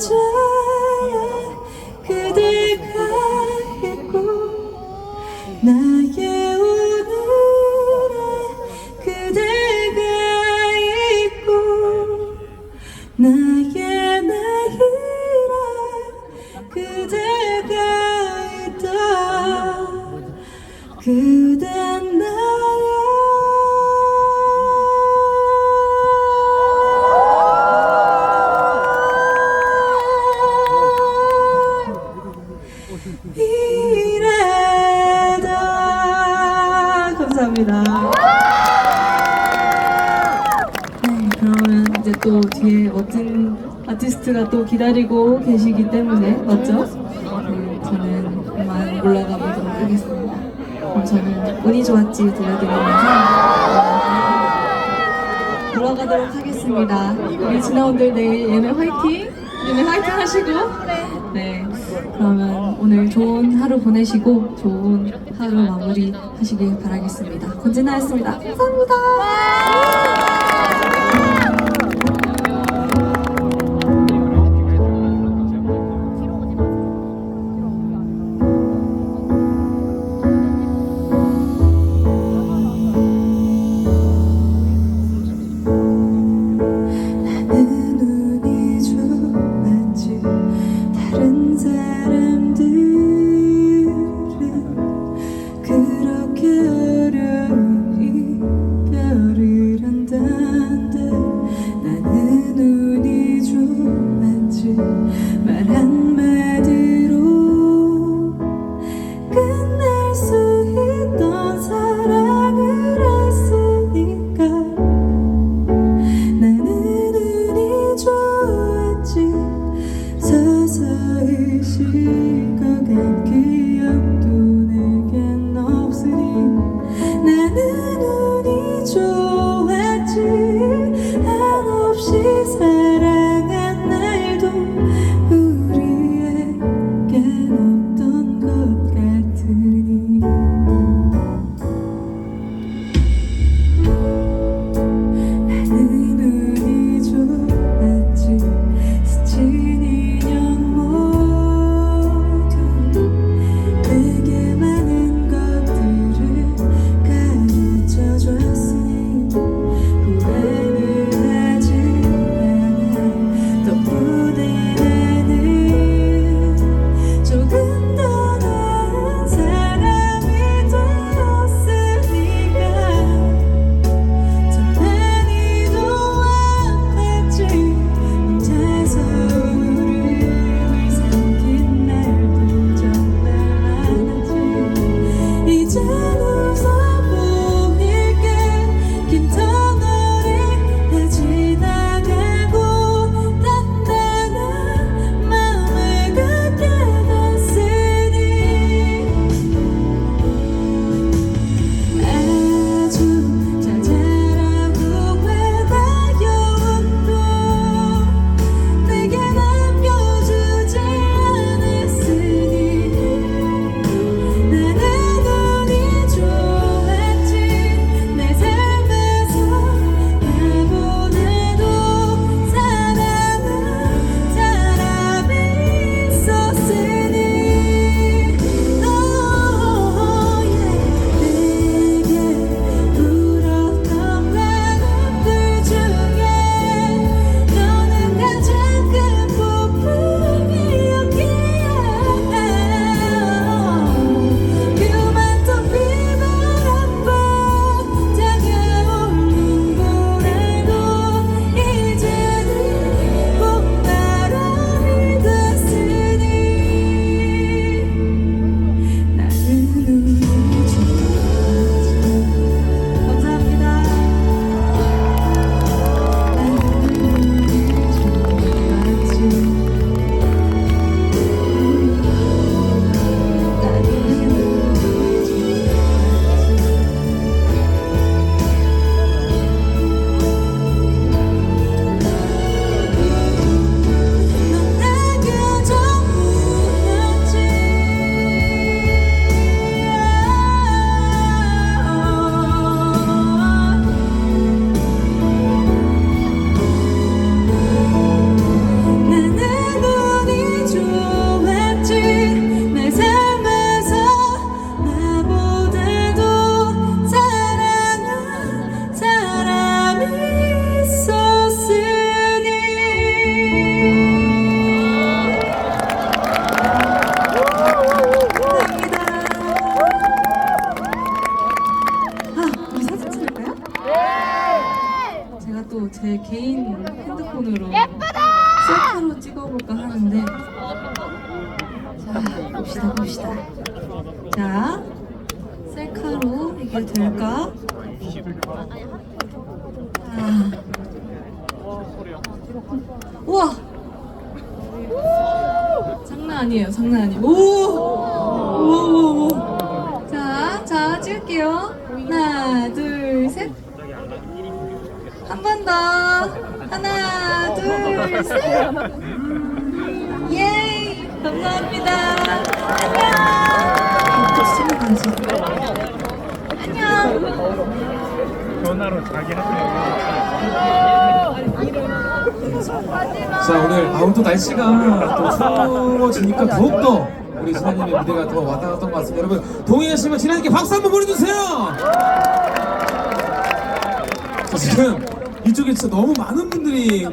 그 감사합니다. 네, 그러면 이제 또 뒤에 멋진 아티스트가 또 기다리고 계시기 때문에 맞죠? 네, 저는 그만 올라가 보도록 하겠습니다. 그럼 저는 운이 좋았지 들려드리면서 네, 돌아가도록 하겠습니다. 우리 지나온들 내일 예매 화이팅! 예매 화이팅 하시고 네 그러면 오늘 좋은 하루 보내시고 좋은 하루 마무리 하시길 바라겠습니다. 권진아였습니다. 감사합니다. 지가 같게 셀카로 찍어볼까 하는데. 자 봅시다 봅시다. 자 셀카로 이게 될까? 아. 우와! 장난 아니에요 장난 아니에요. 오오오오. 자, 자 찍을게요. 하나 둘 셋. 한 번더 하나 둘 셋. 예이 감사합니다. 안녕. 안녕 전화로 자기 자 오늘 아우 또 날씨가 또 추워지니까 더욱더 우리 진아님의 무대가 더 갔던 것 같습니다. 여러분 동의하시면 진아님께 박수 한번 보내주세요. 자 지금 이쪽에 진짜 너무 많은 분들이